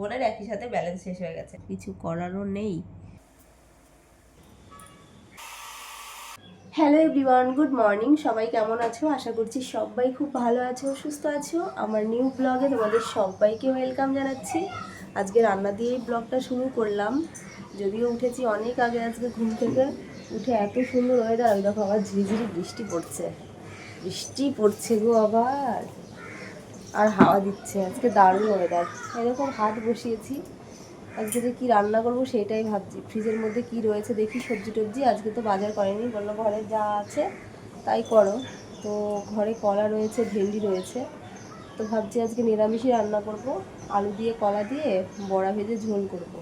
বোনের একই সাথে ব্যালেন্স শেষ হয়ে গেছে। কিছু করারও নেই। হ্যালো এভরিওয়ান গুড মর্নিং সবাই কেমন আছো? আশা করছি সবাই খুব ভালো আছো, সুস্থ আছো। আমার নিউ ব্লগে তোমাদের সবাইকে ওয়েলকাম জানাচ্ছি। আজকে রান্না দিয়েই ব্লগটা শুরু করলাম। যদিও উঠেছি অনেক আগে আজকে ঘুম থেকে, উঠে এত সুন্দর ওয়েদার ওই দেখো আবার ঝিরিঝিরি বৃষ্টি পড়ছে। বৃষ্টি পড়ছে গো আবার। আর হাওয়া দিচ্ছে। আজকে দারুণ ওয়েদার এরকম হাত বসিয়েছি। আজকে যে কী রান্না করব সেটাই ভাবছি। ফ্রিজের মধ্যে কি রয়েছে দেখি সবজি টবজি। আজকে তো বাজার করেনি, বলল ঘরে যা আছে তাই করো। তো ঘরে কলা রয়েছে, ভেন্ডি রয়েছে। তো ভাবছি আজকে নিরামিষই রান্না করব। আলু দিয়ে কলা দিয়ে বড়া ভেজে ঝোল করব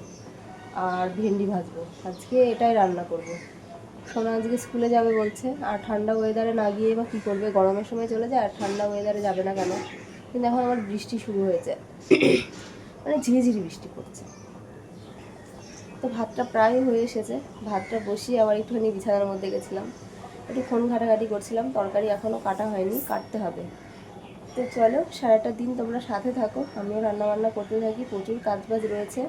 আর ভেন্ডি ভাজবো। আজকে এটাই রান্না করব। সোনা আজকে স্কুলে যাবে বলছে। আর ঠান্ডা ওয়েদারে না গিয়ে বা কী করবে? গরমের সময় চলে যায় আর ঠান্ডা ওয়েদারে যাবে না কেন? কিন্তু এখন আবার বৃষ্টি শুরু হয়েছে। মানে ঝিরিঝিরি বৃষ্টি পড়ছে। তো ভাতটা প্রায় হয়ে এসেছে। ভাতটা বসিয়ে আবার একটুখানি বিছানার মধ্যে গেছিলাম। একটু ফোন ঘাটাঘাটি করছিলাম। তরকারি এখনও কাটা হয়নি, কাটতে হবে। তো চলো, সারাটা দিন তোমরা সাথে থাকো। আমিও রান্না বান্না করতে থাকি। প্রচুর কাজ বাজ রয়েছে।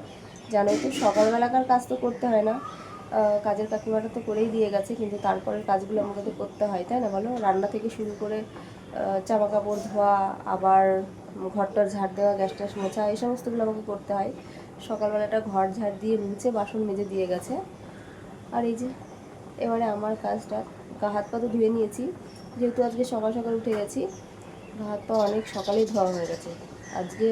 জানোই তো, সকালবেলাকার কাজ তো করতে হয় না। কাজের কাকিমাটা তো করেই দিয়ে গেছে, কিন্তু তারপরের কাজগুলো আমাকে তো করতে হয়, তাই না বলো? রান্না থেকে শুরু করে জামা কাপড় ধোয়া, আবার ঘরটার ঝাড় দেওয়া, গ্যাস ট্যাস মোছা, এই সমস্তগুলো আমাকে করতে হয়। সকালবেলাটা ঘর ঝাড় দিয়ে মুছে বাসন মেজে দিয়ে গেছে। আর এই যে, এবারে আমার কাজটা, গা হাত পা তো ধুয়ে নিয়েছি। যেহেতু আজকে সকাল সকাল উঠে গেছি, গা হাত পা অনেক সকালেই ধোয়া হয়ে গেছে। আজকে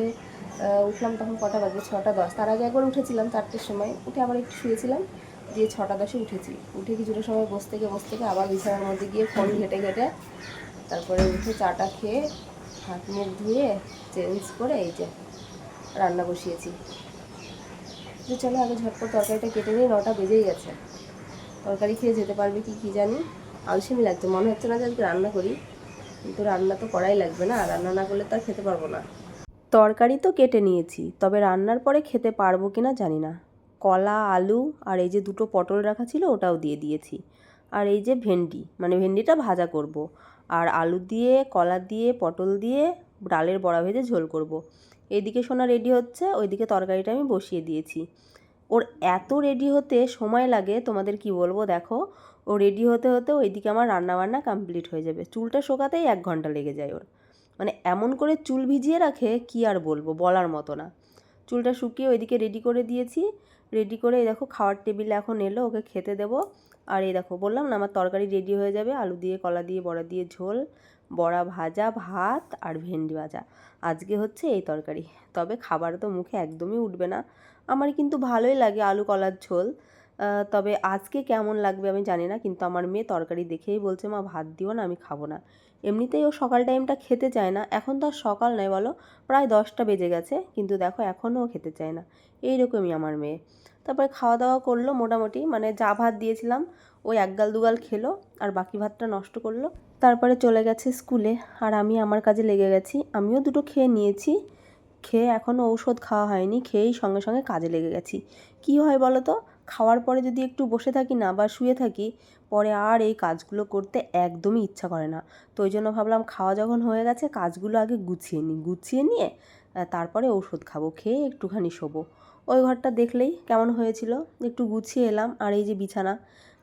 উঠলাম তখন কটা বাজে ছটা দশ। তার আগে একবার উঠেছিলাম চারটের সময়। উঠে আবার একটু শুয়েছিলাম, দিয়ে ছটা দশে উঠেছি। উঠে কিছুটা সময় বসে থেকে বসে থেকে আবার বিছানার মধ্যে গিয়ে ফোন ঘেটে ঘেটে তারপরে উঠে চাটা খেয়ে হাত মুখ ধুয়ে চেঞ্জ করে এই যে রান্না বসিয়েছি। যে চলো আগে ঝটপট তরকারিটা কেটে নিই, নটা বেজেই গেছে। তরকারি খেয়ে যেতে পারবে কি কি জানি? আলসেমি লাগছে, মনে হচ্ছে না যে আজকে রান্না করি। কিন্তু রান্না তো করাই লাগবে না, রান্না না করলে তো আর খেতে পারব না। তরকারি তো কেটে নিয়েছি, তবে রান্নার পরে খেতে পারব কি না জানি না। কলা, আলু আর এই যে দুটো পটল রাখা ছিল ওটাও দিয়ে দিয়েছি। আর এই যে ভেন্ডি মানে ভেন্ডিটা ভাজা করব। আর আলু দিয়ে, কলা দিয়ে, পটল দিয়ে, ডালের বড়া ভেজে ঝোল করব। এইদিকে সোনা রেডি হচ্ছে, ওইদিকে তরকারিটা আমি বসিয়ে দিয়েছি। ওর এত রেডি হতে সময় লাগে, তোমাদের কি বলব দেখো। ও রেডি হতে হতে ওইদিকে আমার রান্না বান্না কমপ্লিট হয়ে যাবে। চুলটা শোকাতেই এক ঘণ্টা লেগে যায় ওর। মানে এমন করে চুল ভিজিয়ে রাখে কি আর বলব, বলার মতো না। চুলটা শুকিয়ে ওইদিকে রেডি করে দিয়েছি। রেডি করে দেখো খাওয়ার টেবিলে এখন এলো, ওকে খেতে দেবো। আর এই দেখো, বললাম না আমার তরকারি রেডি হয়ে যাবে, আলু দিয়ে, কলা দিয়ে, বড়া দিয়ে, ঝোল, বড়া ভাজা, ভাত আর ভেন্ডি ভাজা। আজকে হচ্ছে এই তরকারি। তবে খাবার তো মুখে একদমই উঠবে না। আমার কিন্তু ভালোই লাগে আলু, কলার ঝোল। তবে আজকে কেমন লাগবে আমি জানি না, কিন্তু আমার মেয়ে তরকারি দেখেই বলছে, মা, ভাত দিও না, আমি খাব না। এমনিতেই ও সকাল টাইমটা খেতে চায় না। এখন তো আর সকাল নয় বলো, প্রায় দশটা বেজে গেছে, কিন্তু দেখো এখনও খেতে চায় না। এইরকমই আমার মেয়ে। তারপরে খাওয়া দাওয়া করল মোটামুটি। মানে যা ভাত দিয়েছিলাম, ওই একগাল দুগাল খেলো, আর বাকি ভাতটা নষ্ট করল। তারপরে চলে গেছে স্কুলে, আর আমি আমার কাজে লেগে গেছি। আমিও দুটো খেয়ে নিয়েছি। খেয়ে এখনও ঔষধ খাওয়া হয়নি, খেয়েই সঙ্গে সঙ্গে কাজে লেগে গেছি। কি হয় বলো তো? খাওয়ার পরে যদি একটু বসে থাকি না বা শুয়ে থাকি, পরে আর এই কাজগুলো করতে একদমই ইচ্ছা করে না। তো ওই জন্য ভাবলাম খাওয়া যখন হয়ে গেছে, কাজগুলো আগে গুছিয়ে নিই গুছিয়ে নিয়ে তারপরে ওষুধ খাব, খেয়ে একটুখানি শোবো। ওই ঘরটা দেখলেই কেমন হয়েছিল। একটু গুছিয়ে এলাম, আর এই যে বিছানা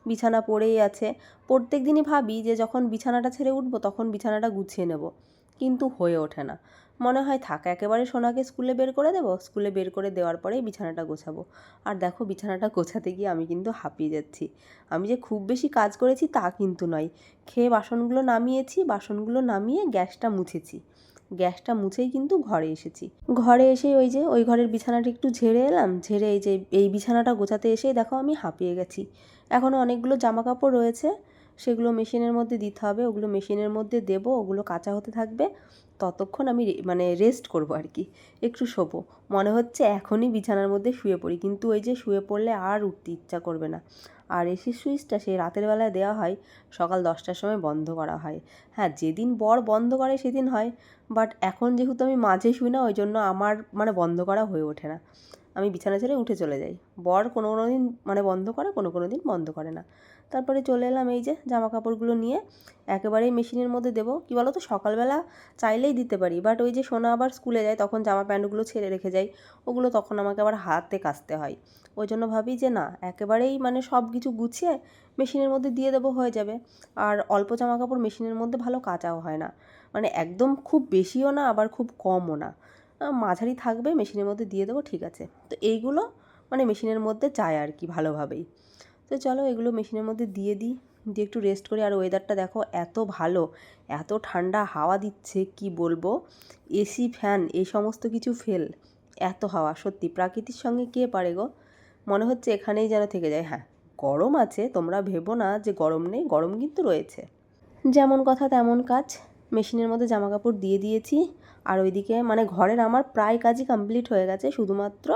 বিছানা পড়েই আছে। প্রত্যেক দিনই ভাবি যে যখন বিছানাটা ছেড়ে উঠবো তখন বিছানাটা গুছিয়ে নেব, কিন্তু হয়ে ওঠে না। মনে হয়, থাক, একেবারে সোনাকে স্কুলে বের করে দেবো, স্কুলে বের করে দেওয়ার পরেই বিছানাটা গোছাবো। আর দেখো, বিছানাটা গোছাতে গিয়ে আমি কিন্তু হাঁপিয়ে যাচ্ছি। আমি যে খুব বেশি কাজ করেছি তা কিন্তু নয়। খেয়ে বাসনগুলো নামিয়েছি, বাসনগুলো নামিয়ে গ্যাসটা মুছেছি। গ্যাসটা মুছেই কিন্তু ঘরে এসেছি। ঘরে এসে ওই যে, ওই ঘরের বিছানাটা একটু ঝেড়ে এলাম, ঝেড়ে এই যে, এই বিছানাটা গোছাতে এসেই দেখো আমি হাঁপিয়ে গেছি। এখনও অনেকগুলো জামা কাপড় রয়েছে সেগুলো মেশিনের মধ্যে দিতে হবে, ওগুলো মেশিনের মধ্যে দেবো, ওগুলো কাঁচা হতে থাকবে। ততক্ষণ আমি মানে রেস্ট করব আর কি, একটু শোবো। মনে হচ্ছে এখনই বিছানার মধ্যে শুয়ে পড়ি, কিন্তু ওই যে শুয়ে পড়লে আর উঠতে ইচ্ছা করবে না। আর এসির সুইচটা সেই রাতের বেলায় দেওয়া হয়, সকাল দশটার সময় বন্ধ করা হয়। হ্যাঁ যেদিন বর বন্ধ করে সেদিন হয় বাট এখন যেহেতু আমি মাঝে শুই না, ওই জন্য আমার মানে বন্ধ করা হয়ে ওঠে না। আমি বিছানা ছেড়ে উঠে চলে যাই। বর কোনো কোনো দিন মানে বন্ধ করে, কোনো কোনো দিন বন্ধ করে না। তারপরে চলে এলাম এই যে জামা কাপড়গুলো নিয়ে। একেবারেই মেশিনের মধ্যে দেবো। কী বলো তো সকালবেলা চাইলেই দিতে পারি। বাট ওই যে সোনা আবার স্কুলে যায়, তখন জামা প্যান্টগুলো ছেড়ে রেখে যাই। ওগুলো তখন আমাকে আবার হাতে কাচতে হয়। ওই জন্য ভাবি যে না, একেবারেই মানে সব কিছু গুছিয়ে মেশিনের মধ্যে দিয়ে দেবো, হয়ে যাবে। আর অল্প জামা কাপড় মেশিনের মধ্যে ভালো কাচাও হয় না। মানে একদম খুব বেশিও না, আবার খুব কমও না। মাঝারি থাকবে মেশিনের মধ্যে দিয়ে দেবো, ঠিক আছে। তো এইগুলো মানে মেশিনের মধ্যে যায় আর কি ভালোভাবেই। তো চলো এগুলো মেশিনের মধ্যে দিয়ে দিই, দিয়ে একটু রেস্ট করি। আর ওয়েদারটা দেখো এত ভালো, এত ঠান্ডা হাওয়া দিচ্ছে, কি বলব? এসি ফ্যান এই সমস্ত কিছু ফেল এত হাওয়া, সত্যি। প্রাকৃতির সঙ্গে কে পারে গো? মনে হচ্ছে এখানেই যেন থেকে যায়। হ্যাঁ গরম আছে, তোমরা ভেবো না যে গরম নেই, গরম কিন্তু রয়েছে। যেমন কথা তেমন কাজ মেশিনের মধ্যে জামা কাপড় দিয়ে দিয়েছি। আর ওইদিকে মানে ঘরের আমার প্রায় কাজই কমপ্লিট হয়ে গেছে, শুধুমাত্র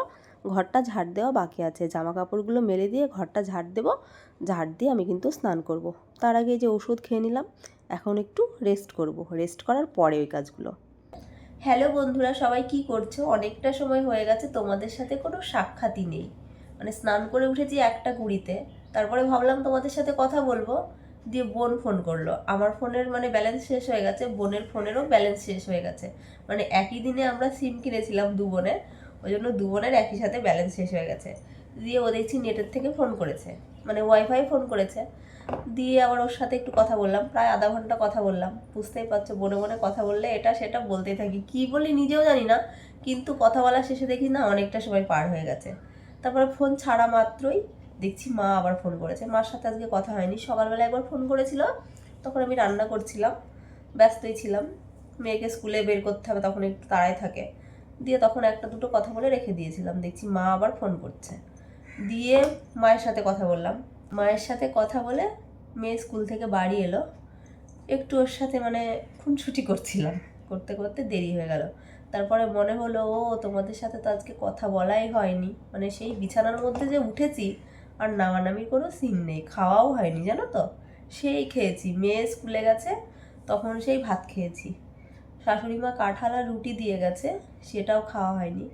ঘরটা ঝাড় দেওয়া বাকি আছে। জামা কাপড়গুলো মেলে দিয়ে ঘরটা ঝাড় দেবো, ঝাড় দিয়ে আমি কিন্তু স্নান করব। তার আগে যে ওষুধ খেয়ে নিলাম, এখন একটু রেস্ট করব। রেস্ট করার পরে ওই কাজগুলো। হ্যালো বন্ধুরা, সবাই কি করছ? অনেকটা সময় হয়ে গেছে, তোমাদের সাথে কোনো সাক্ষাৎই নেই। মানে স্নান করে উঠেছি একটা কুড়িতে, তারপরে ভাবলাম তোমাদের সাথে কথা বলব। দিয়ে বোন ফোন করল। আমার ফোনের মানে ব্যালেন্স শেষ হয়ে গেছে, বোনের ফোনেরও ব্যালেন্স শেষ হয়ে গেছে। মানে একই দিনে আমরা সিম কিনেছিলাম দু বোনের, ওই জন্য দু বোনের একই সাথে ব্যালেন্স শেষ হয়ে গেছে। দিয়ে ও দেখছি নেটের থেকে ফোন করেছে মানে ওয়াইফাই ফোন করেছে। দিয়ে আবার ওর সাথে একটু কথা বললাম, প্রায় আধা ঘণ্টা কথা বললাম। বুঝতেই পারছ বনে বনে কথা বললে এটা সেটা বলতেই থাকি। কি বলি নিজেও জানি না, কিন্তু কথা বলা শেষে দেখি না অনেকটা সময় পার হয়ে গেছে। তারপরে ফোন ছাড়া মাত্রই দেখছি মা আবার ফোন করেছে। মার সাথে আজকে কথা হয়নি। সকালবেলা একবার ফোন করেছিল। তখন আমি রান্না করছিলাম। ব্যস্তই ছিলাম। মেয়েকে স্কুলে বের করতে হবে, তখন একটু তাড়াই থাকে। দিয়ে তখন একটা দুটো কথা বলে রেখে দিয়েছিলাম। দেখছি মা আবার ফোন করছে। দিয়ে মায়ের সাথে কথা বললাম। মায়ের সাথে কথা বলে মেয়ে স্কুল থেকে বাড়ি এলো। একটু ওর সাথে মানে খুনছুটি করছিলাম। করতে করতে দেরি হয়ে গেল। তারপরে মনে হলো, ও, তোমাদের সাথে তো আজকে কথা বলাই হয়নি। মানে সেই বিছানার মধ্যে যে উঠেছি আর নামানামির কোনো সিন নেই, খাওয়াও হয়নি, জানো তো? সেই খেয়েছি, মেয়ে স্কুলে গেছে, তখন সেই ভাত খেয়েছি। শাশুড়ি মা কাঁঠাল আর রুটি দিয়ে গেছে, সেটাও খাওয়া হয়নি।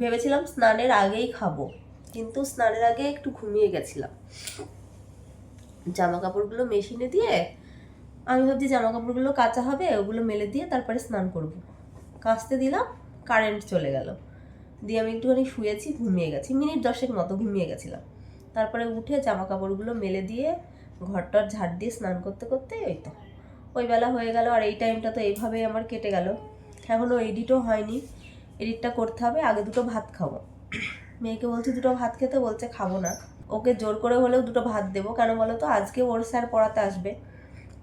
ভেবেছিলাম স্নানের আগেই খাব, কিন্তু স্নানের আগে একটু ঘুমিয়ে গেছিলাম। জামা কাপড়গুলো মেশিনে দিয়ে, আমি ভাবছি জামা কাপড়গুলো কাঁচা হবে, ওগুলো মেলে দিয়ে তারপরে স্নান করব। কাচতে দিলাম কারেন্ট চলে গেল। দিয়ে আমি একটুখানি শুয়েছি, ঘুমিয়ে গেছি, মিনিট দশেক মতো ঘুমিয়ে গেছিলাম। তারপরে উঠে জামা কাপড়গুলো মেলে দিয়ে ঘরটার ঝাড় দিয়ে স্নান করতে করতে ওই তো, ওই বেলা হয়ে গেল। আর এই টাইমটা তো এইভাবেই আমার কেটে গেল। এখনও এডিটও হয়নি। এডিটটা করতে হবে, আগে দুটো ভাত খাব। মেয়েকে বলছি, দুটো ভাত খেতে? বলছে, খাব না। ওকে জোর করে হলেও দুটো ভাত দেবো। কেন বলো তো, আজকে ওর স্যার পড়াতে আসবে।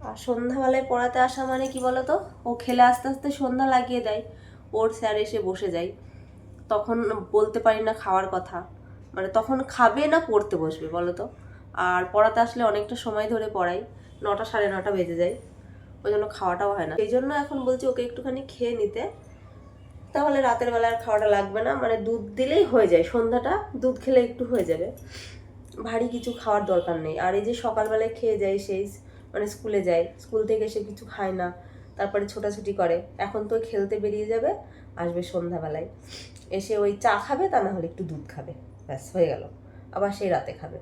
আর সন্ধ্যাবেলায় পড়াতে আসা মানে কি বলো তো, ও খেলে আস্তে আস্তে সন্ধ্যা লাগিয়ে দেয়। ওর স্যার এসে বসে যায়। তখন বলতে পারি না খাওয়ার কথা। মানে তখন খাবে না, পড়তে বসবে বলো তো আর পড়াতে আসলে অনেকটা সময় ধরে পড়াই, নটা সাড়ে নটা বেজে যায়। ওই জন্য খাওয়াটাও হয় না। এই জন্য এখন বলছি ওকে একটুখানি খেয়ে নিতে। তাহলে রাতের বেলা আর খাওয়াটা লাগবে না মানে দুধ দিলেই হয়ে যায়, সন্ধ্যাটা দুধ খেলে একটু হয়ে যাবে। ভারী কিছু খাওয়ার দরকার নেই। আর এই যে সকালবেলায় খেয়ে যায় সেই মানে স্কুলে যায়, স্কুল থেকে এসে কিছু খায় না, তারপরে ছোটাছুটি করে। এখন তো খেলতে বেরিয়ে যাবে, আসবে সন্ধ্যাবেলায়। এসে ওই চা খাবে, তা না হলে একটু দুধ খাবে। ব্যাস, হয়ে গেল। আবার সেই রাতে খাবে।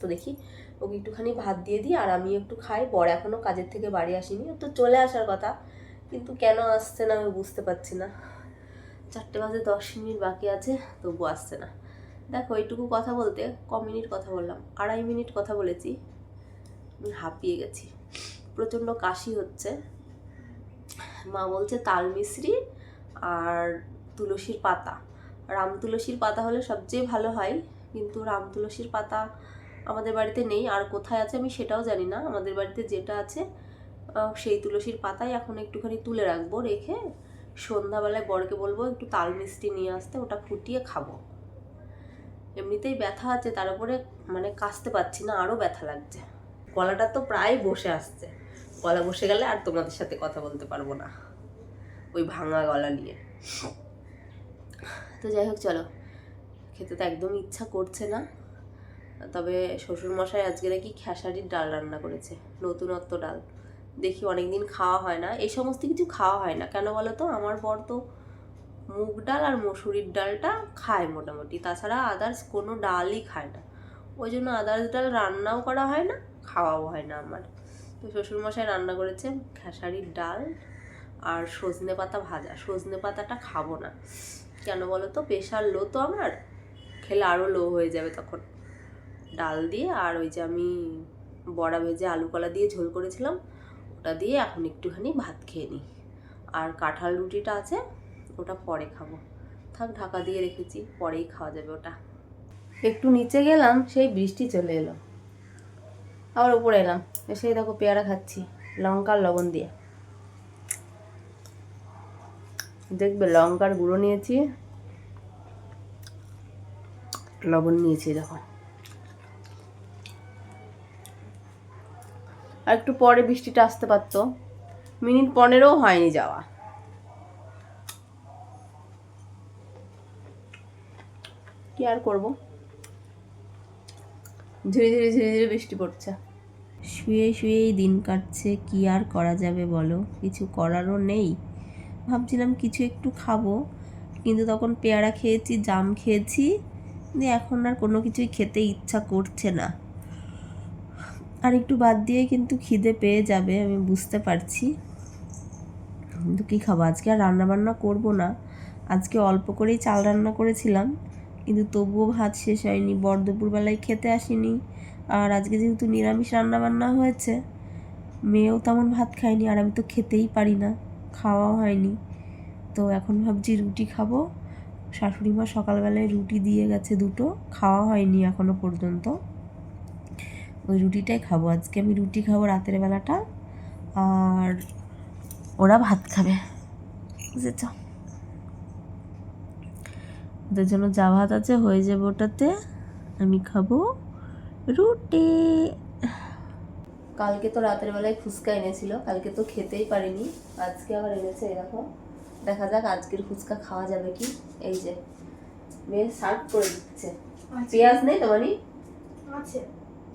তো দেখি, ওকে একটুখানি ভাত দিয়ে দিই, আর আমি একটু খাই। বর এখনও কাজের থেকে বাড়ি আসেনি তো চলে আসার কথা। কিন্তু কেন আসছে না, আমি বুঝতে পারছি না। চারটে বাজে দশ মিনিট বাকি আছে, তবু আসছে না। দেখো, এইটুকু কথা বলতে ক মিনিট কথা বললাম? আড়াই মিনিট কথা বলেছি। আমি হাঁপিয়ে গেছি। প্রচণ্ড কাশি হচ্ছে। মা বলছে তাল মিশ্রি আর তুলসীর পাতা। রাম তুলসীর পাতা হলে সবচেয়ে ভালো হয়। কিন্তু রাম তুলসীর পাতা আমাদের বাড়িতে নেই, আর কোথায় আছে আমি সেটাও জানি না। আমাদের বাড়িতে যেটা আছে সেই তুলসীর পাতাই এখন একটুখানি তুলে রাখব, রেখে সন্ধ্যাবেলায় বরকে বলব একটু তাল মিষ্টি নিয়ে আসতে, ওটা ফুটিয়ে খাব। এমনিতেই ব্যথা আছে, তার উপরে মানে কাশতে পারছি না, আরও ব্যথা লাগছে। গলাটা তো প্রায় বসে আসছে। গলা বসে গেলে আর তোমাদের সাথে কথা বলতে পারব না। ওই ভাঙা গলা নিয়ে। তো যাই হোক, চলো। খেতে তো একদম ইচ্ছা করছে না। তবে শ্বশুরমশাই আজকে নাকি খেসারির ডাল রান্না করেছে, নতুনত্ব ডাল। দেখি অনেক দিন খাওয়া হয় না। এই সমস্ত কিছু খাওয়া হয় না। কেন বলো তো? আমার বর তো মুগ ডাল আর মসুরির ডালটা খায় মোটামুটি। তাছাড়া আদার্স কোনো ডালই খায় না। ওই জন্য আদার্স ডাল রান্নাও করা হয় না, খাওয়াও হয় না আমার। তো শ্বশুরমশাই রান্না করেছে খেসারির ডাল আর সজনে পাতা ভাজা। সজনে পাতাটা খাব না। কেন বলো তো? প্রেশার লো তো আমার। খেলে আরও লো হয়ে যাবে তখন। ডাল দিয়ে আর ওই যে আমি বড়া ভেজে আলু কলা দিয়ে ঝোল করেছিলাম, ওটা দিয়ে এখন একটুখানি ভাত খেয়ে নিই। আর কাঁঠাল রুটিটা আছে, ওটা পরে খাব। থাক, ঢাকা দিয়ে রেখেছি, পরেই খাওয়া যাবে ওটা। একটু নিচে গেলাম, সেই বৃষ্টি চলে এলো। আবার উপরে এলাম, এসে দেখো পেয়ারা খাচ্ছি লঙ্কার লবণ দিয়ে। দেখবে লঙ্কার গুঁড়ো নিয়েছি। লবণ নিয়েছি, দেখো। আর একটু পরে বৃষ্টিটা আসতে পারতো। মিনিট পনেরো হয়নি যাওয়া। কি আর করব? ধীরে ধীরে ধীরে ধীরে বৃষ্টি পড়ছে। শুয়ে শুয়েই দিন কাটছে, কি আর করা যাবে বলো? কিছু করারও নেই। ভাবছিলাম কিছু একটু খাব। কিন্তু তখন পেয়ারা খেয়েছি, জাম খেয়েছি। দিয়ে এখন আর কোনো কিছুই খেতে ইচ্ছা করছে না। আর একটু বাদ দিয়ে কিন্তু খিদে পেয়ে যাবে, আমি বুঝতে পারছি। কিন্তু কী খাব? আজকে আর রান্নাবান্না করব না। আজকে অল্প করেই চাল রান্না করেছিলাম। কিন্তু তবুও ভাত শেষ হয়নি, বর দুপুরবেলায় খেতে আসিনি। আর আজকে যেহেতু নিরামিষ রান্নাবান্না হয়েছে, মেয়েও তেমন ভাত খায়নি, আর আমি তো খেতেই পারি না। খাওয়াও হয়নি। তো এখন ভাবছি রুটি খাব। শাশুড়ি মা সকালবেলায় রুটি দিয়ে গেছে দুটো, খাওয়া হয়নি এখনও পর্যন্ত। ওই রুটিটাই খাব। আজকে আমি রুটি খাব রাতের বেলাটা, আর ওরা ভাত খাবে। বুঝেছ? ওদের জন্য যা ভাত আছে হয়ে যাবে ওটাতে আমি খাব রুটি। কালকে তো রাতের বেলায় ফুচকা এনেছিল কালকে তো খেতেই পারিনি আজকে আবার এনেছে এরকম। দেখা যাক আজকের ফুচকা খাওয়া যাবে কি। এই যে মেয়ে সার্ভ করে দিচ্ছে। পেঁয়াজ নেই তোমারই আছে।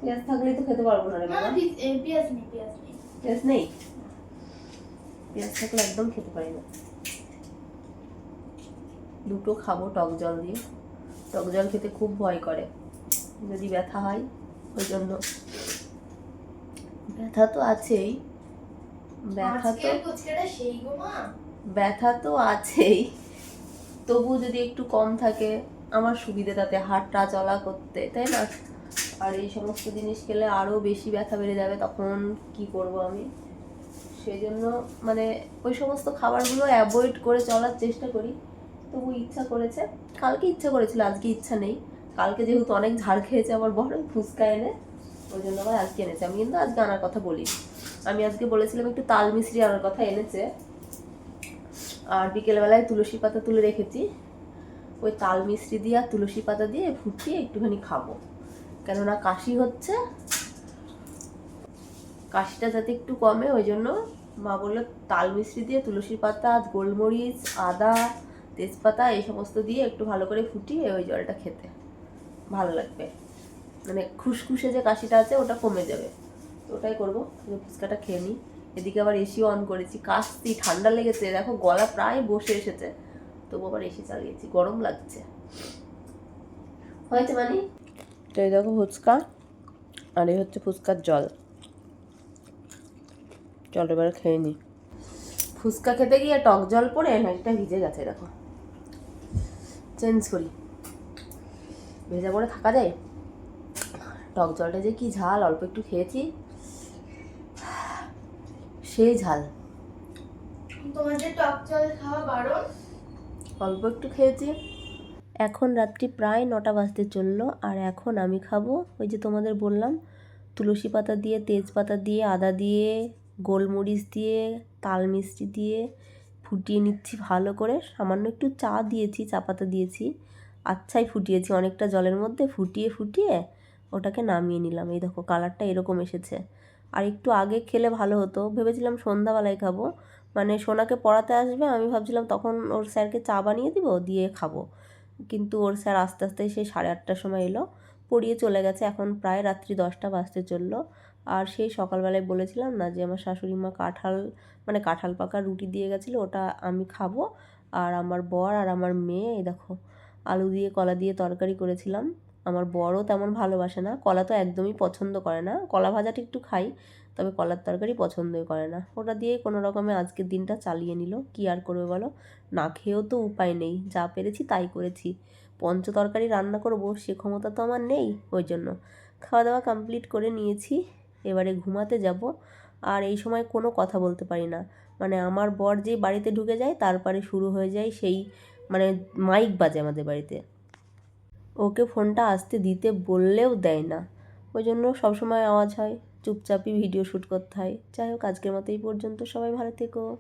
পেঁয়াজ থাকলেই তো খেতে পারব না রে বাবা। পেঁয়াজ নেই পেঁয়াজ নেই। পেঁয়াজ নেই? পেঁয়াজ থাকলে একদম খেতে পারি না। দুটো খাব টক জল দিয়ে। টক জল খেতে খুব ভয় করে। যদি ব্যথা হয় ওই জন্য। ব্যথা তো আছেই। ব্যথা তো ব্যথা তো আছেই। তবু যদি একটু কম থাকে আমার সুবিধে তাতে হাঁটা চলা করতে তাই না? আর এই সমস্ত জিনিস খেলে আরও বেশি ব্যথা বেড়ে যাবে তখন কি করব আমি? সেই জন্য মানে ওই সমস্ত খাবারগুলো অ্যাভয়েড করে চলার চেষ্টা করি। তবু ইচ্ছা করেছে। কালকে ইচ্ছা করেছিল আজকে ইচ্ছা নেই। কালকে যেহেতু অনেক ঝাড় খেয়েছে আবার বড় ফুচকা এনে। ওই জন্য আবার আজকে এনেছে। আমি কিন্তু আজকে আনার কথা বলি আমি আজকে বলেছিলাম একটু তাল মিশ্রি আনার কথা এনেছে। আর বিকেলবেলায় তুলসী পাতা তুলে রেখেছি। ওই তাল মিশ্রি দিয়ে আর তুলসী পাতা দিয়ে ফুটিয়ে একটুখানি খাব। কেননা কাশি হচ্ছে। কাশিটা যাতে একটু কমে, ওই জন্য মা বলল তাল মিশ্রি দিয়ে তুলসী পাতা গোলমরিচ, আদা, তেজপাতা, এই সমস্ত দিয়ে একটু ভালো করে ফুটিয়ে ওই জলটা খেতে। ভালো লাগবে। মানে খুসখুসে যে কাশিটা আছে ওটা কমে যাবে। তো ওটাই করব। ফুচকাটা খেয়ে নিই। এদিকে আবার এসিও অন করেছি। কাশতি ঠান্ডা লেগেছে। দেখো গলা প্রায় বসে এসেছে। তবু আবার এসি চালিয়েছি। গরম লাগছে। হয়েছে মানে? তো এই দেখো ফুচকা। আর এই হচ্ছে ফুচকার জল। চল এবার খেয়ে নিই। ফুচকা খেতে গিয়ে টক জল পড়ে নাকটা ভিজে গেছে দেখো। চেঞ্জ করি। ভেজা পড়ে থাকা যায়? টক জলটা যে কি ঝাল অল্প একটু খেয়েছি। সেই ঝাল। তোমাদের টক জল খাওয়া বারণ? অল্প একটু খেয়েছি। এখন রাত্রি প্রায় নটা বাজতে চলল আর এখন আমি খাব ওই যে তোমাদের বললাম তুলসী পাতা দিয়ে তেজপাতা দিয়ে আদা দিয়ে গোলমরিচ দিয়ে তাল মিষ্টি দিয়ে ফুটিয়ে নিচ্ছি ভালো করে। সামান্য একটু চা দিয়েছি চা পাতা দিয়েছি। আচ্ছাই ফুটিয়েছি অনেকটা জলের মধ্যে ফুটিয়ে ফুটিয়ে ওটাকে নামিয়ে নিলাম। এই দেখো কালারটা এরকম এসেছে। আর একটু আগে খেলে ভালো হতো। ভেবেছিলাম সন্ধ্যাবেলায় খাব। মানে সোনাকে পড়াতে আসবে, আমি ভাবছিলাম তখন ওর স্যারকে চা বানিয়ে দিব, দিয়ে খাব। কিন্তু ওর স্যার আস্তে আস্তে সেই সাড়ে আটটার সময় এলো, পড়িয়ে চলে গেছে। এখন প্রায় রাত্রি দশটা বাজতে চলল। আর সেই সকালবেলায় বলেছিলাম না যে, আমার শাশুড়ি মা কাঁঠাল মানে কাঁঠাল পাকা রুটি দিয়ে গেছিল, ওটা আমি খাব। আর আমার বর আর আমার মেয়ে দেখো, আলু দিয়ে, কলা দিয়ে তরকারি করেছিলাম। আমার বরও তেমন ভালোবাসে না। কলা তো একদমই পছন্দ করে না। কলা ভাজাটা একটু খাই, তবে কলার তরকারি পছন্দই করে না। ওটা দিয়েই কোনো রকমে আজকের দিনটা চালিয়ে নিল। কী আর করবে বলো? না খেয়েও তো উপায় নেই। যা পেরেছি তাই করেছি। পঞ্চ তরকারি রান্না করব, সে ক্ষমতা তো আমার নেই ওই জন্য। খাওয়া দাওয়া কমপ্লিট করে নিয়েছি। এবারে ঘুমাতে যাব। আর এই সময় কোনো কথা বলতে পারি না। মানে আমার বর যেই বাড়িতে ঢুকে যায়, তারপরে শুরু হয়ে যায় সেই মানে মাইক বাজে আমাদের বাড়িতে। ওকে ফোনটা আসতে দিতে বললেও দেয় না। ওই জন্য সবসময় আওয়াজ হয়, চুপচাপই ভিডিও শ্যুট করতে হয়। যাই হোক, আজকের মতো এই পর্যন্ত। সবাই ভালো থেকো।